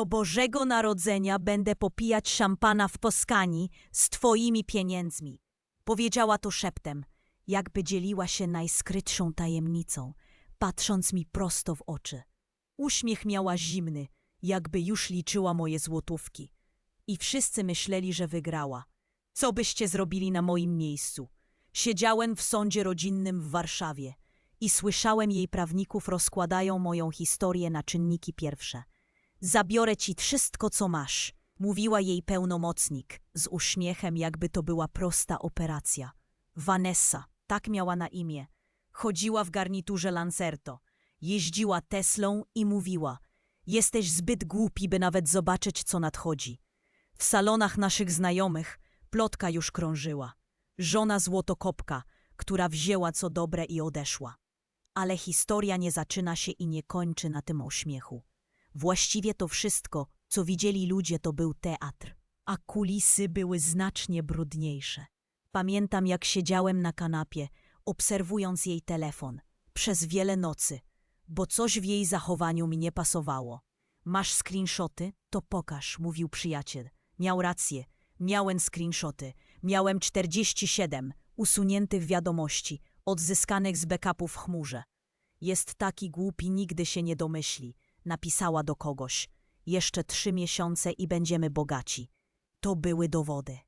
Do Bożego Narodzenia będę popijać szampana w Poskani z twoimi pieniędzmi. Powiedziała to szeptem, jakby dzieliła się najskrytszą tajemnicą, patrząc mi prosto w oczy. Uśmiech miała zimny, jakby już liczyła moje złotówki. I wszyscy myśleli, że wygrała. Co byście zrobili na moim miejscu? Siedziałem w sądzie rodzinnym w Warszawie i słyszałem jej prawników rozkładają moją historię na czynniki pierwsze. Zabiorę ci wszystko, co masz, mówiła jej pełnomocnik, z uśmiechem, jakby to była prosta operacja. Vanessa, tak miała na imię. Chodziła w garniturze Lancerto, jeździła Teslą i mówiła: Jesteś zbyt głupi, by nawet zobaczyć, co nadchodzi. W salonach naszych znajomych plotka już krążyła. Żona złotokopka, która wzięła co dobre i odeszła. Ale historia nie zaczyna się i nie kończy na tym uśmiechu. Właściwie to wszystko, co widzieli ludzie, to był teatr, a kulisy były znacznie brudniejsze. Pamiętam, jak siedziałem na kanapie, obserwując jej telefon przez wiele nocy, bo coś w jej zachowaniu mi nie pasowało. Masz screenshoty? To pokaż, mówił przyjaciel. Miał rację. Miałem screenshoty. Miałem 47 usuniętych wiadomości, odzyskanych z backupów w chmurze. Jest taki głupi, nigdy się nie domyśli. Napisała do kogoś. Jeszcze trzy miesiące i będziemy bogaci. To były dowody,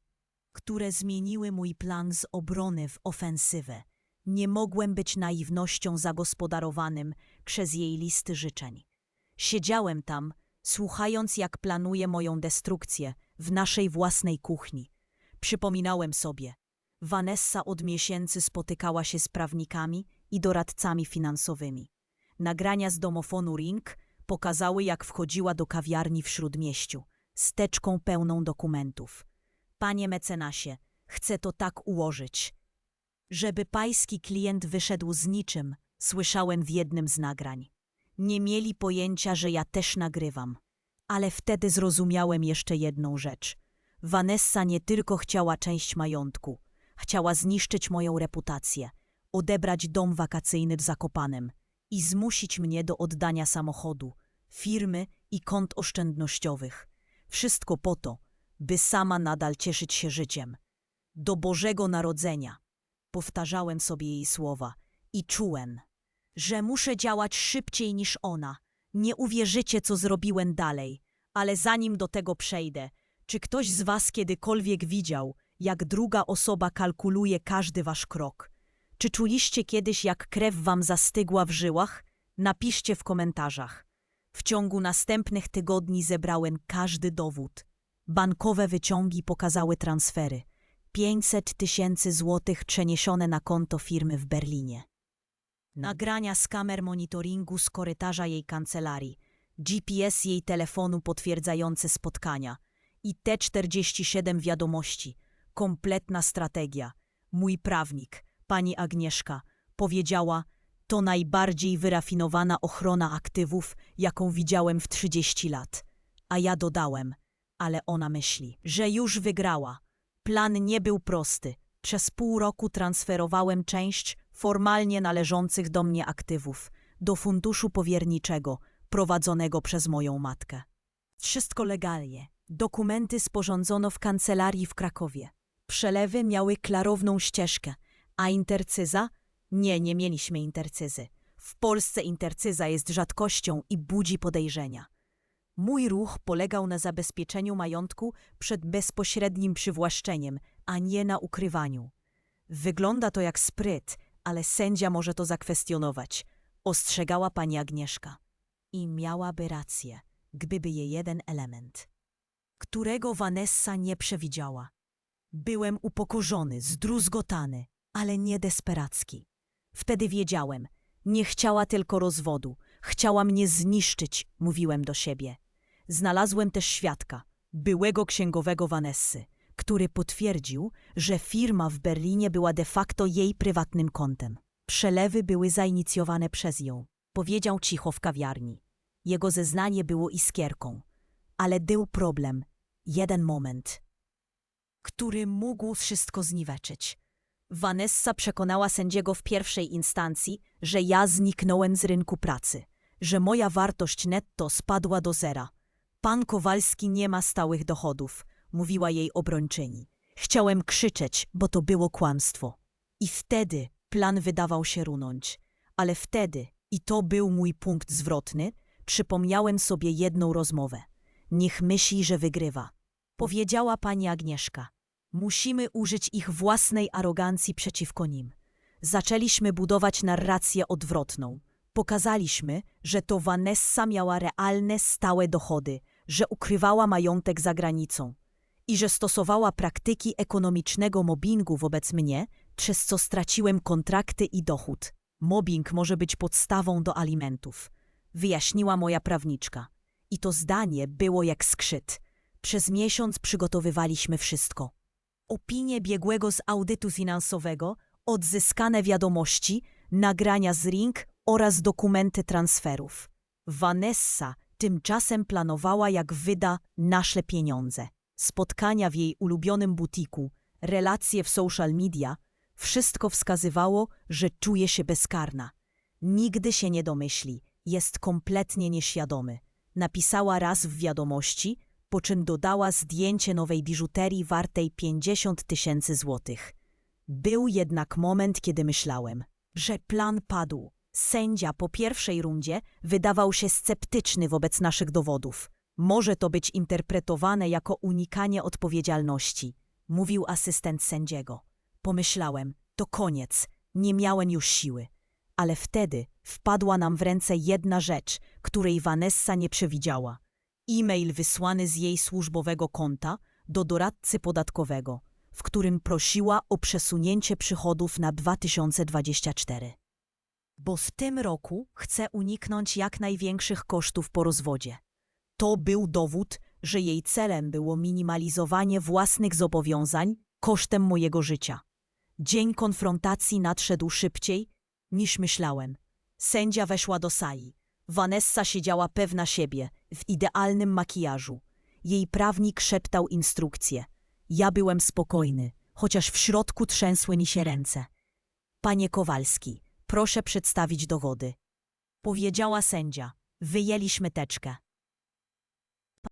które zmieniły mój plan z obrony w ofensywę. Nie mogłem być naiwnością zagospodarowanym przez jej listy życzeń. Siedziałem tam, słuchając jak planuje moją destrukcję w naszej własnej kuchni. Przypominałem sobie. Vanessa od miesięcy spotykała się z prawnikami i doradcami finansowymi. Nagrania z domofonu Ring pokazały, jak wchodziła do kawiarni w Śródmieściu, z teczką pełną dokumentów. Panie mecenasie, chcę to tak ułożyć, żeby pański klient wyszedł z niczym, słyszałem w jednym z nagrań. Nie mieli pojęcia, że ja też nagrywam. Ale wtedy zrozumiałem jeszcze jedną rzecz. Vanessa nie tylko chciała część majątku, chciała zniszczyć moją reputację, odebrać dom wakacyjny w Zakopanem i zmusić mnie do oddania samochodu, firmy i kont oszczędnościowych. Wszystko po to, by sama nadal cieszyć się życiem. Do Bożego Narodzenia. Powtarzałem sobie jej słowa i czułem, że muszę działać szybciej niż ona. Nie uwierzycie, co zrobiłem dalej, ale zanim do tego przejdę, czy ktoś z was kiedykolwiek widział, jak druga osoba kalkuluje każdy wasz krok? Czy czuliście kiedyś, jak krew wam zastygła w żyłach? Napiszcie w komentarzach. W ciągu następnych tygodni zebrałem każdy dowód. Bankowe wyciągi pokazały transfery. 500 tysięcy złotych przeniesione na konto firmy w Berlinie. Nagrania z kamer monitoringu z korytarza jej kancelarii, GPS jej telefonu potwierdzające spotkania i te 47 wiadomości. Kompletna strategia. Mój prawnik, pani Agnieszka, powiedziała, to najbardziej wyrafinowana ochrona aktywów, jaką widziałem w 30 lat. A ja dodałem, ale ona myśli, że już wygrała. Plan nie był prosty. Przez pół roku transferowałem część formalnie należących do mnie aktywów do funduszu powierniczego prowadzonego przez moją matkę. Wszystko legalnie. Dokumenty sporządzono w kancelarii w Krakowie. Przelewy miały klarowną ścieżkę, a intercyza? Nie, nie mieliśmy intercyzy. W Polsce intercyza jest rzadkością i budzi podejrzenia. Mój ruch polegał na zabezpieczeniu majątku przed bezpośrednim przywłaszczeniem, a nie na ukrywaniu. Wygląda to jak spryt, ale sędzia może to zakwestionować, ostrzegała pani Agnieszka. I miałaby rację, gdyby je jeden element, którego Vanessa nie przewidziała. Byłem upokorzony, zdruzgotany, ale nie desperacki. Wtedy wiedziałem, nie chciała tylko rozwodu, chciała mnie zniszczyć, mówiłem do siebie. Znalazłem też świadka, byłego księgowego Vanessy, który potwierdził, że firma w Berlinie była de facto jej prywatnym kontem. Przelewy były zainicjowane przez ją, powiedział cicho w kawiarni. Jego zeznanie było iskierką, ale był problem, jeden moment, który mógł wszystko zniweczyć. Vanessa przekonała sędziego w pierwszej instancji, że ja zniknąłem z rynku pracy, że moja wartość netto spadła do zera. Pan Kowalski nie ma stałych dochodów, mówiła jej obrończyni. Chciałem krzyczeć, bo to było kłamstwo. I wtedy plan wydawał się runąć. Ale wtedy, i to był mój punkt zwrotny, przypomniałem sobie jedną rozmowę. Niech myśli, że wygrywa. Powiedziała pani Agnieszka. Musimy użyć ich własnej arogancji przeciwko nim. Zaczęliśmy budować narrację odwrotną. Pokazaliśmy, że to Vanessa miała realne, stałe dochody, że ukrywała majątek za granicą i że stosowała praktyki ekonomicznego mobbingu wobec mnie, przez co straciłem kontrakty i dochód. Mobbing może być podstawą do alimentów, wyjaśniła moja prawniczka. I to zdanie było jak skrzyt. Przez miesiąc przygotowywaliśmy wszystko. Opinie biegłego z audytu finansowego, odzyskane wiadomości, nagrania z ring oraz dokumenty transferów. Vanessa tymczasem planowała, jak wyda nasze pieniądze. Spotkania w jej ulubionym butiku, relacje w social media, wszystko wskazywało, że czuje się bezkarna. Nigdy się nie domyśli, jest kompletnie nieświadomy. Napisała raz w wiadomości, po czym dodała zdjęcie nowej biżuterii wartej 50 tysięcy złotych. Był jednak moment, kiedy myślałem, że plan padł. Sędzia po pierwszej rundzie wydawał się sceptyczny wobec naszych dowodów. Może to być interpretowane jako unikanie odpowiedzialności, mówił asystent sędziego. Pomyślałem, to koniec, nie miałem już siły. Ale wtedy wpadła nam w ręce jedna rzecz, której Vanessa nie przewidziała. E-mail wysłany z jej służbowego konta do doradcy podatkowego, w którym prosiła o przesunięcie przychodów na 2024. Bo w tym roku chce uniknąć jak największych kosztów po rozwodzie. To był dowód, że jej celem było minimalizowanie własnych zobowiązań kosztem mojego życia. Dzień konfrontacji nadszedł szybciej niż myślałem. Sędzia weszła do sali. Vanessa siedziała pewna siebie, w idealnym makijażu. Jej prawnik szeptał instrukcje. Ja byłem spokojny, chociaż w środku trzęsły mi się ręce. Panie Kowalski, proszę przedstawić dowody. Powiedziała sędzia. Wyjęliśmy teczkę.